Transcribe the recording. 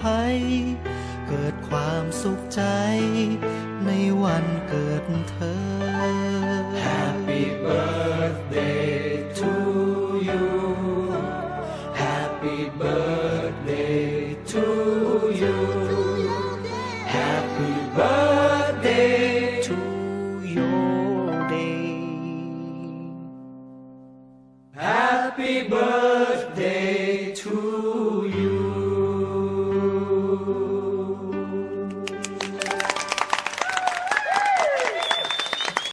ภัย Happy birthday to you Happy birthday to you Happy birthday to your day Happy birthday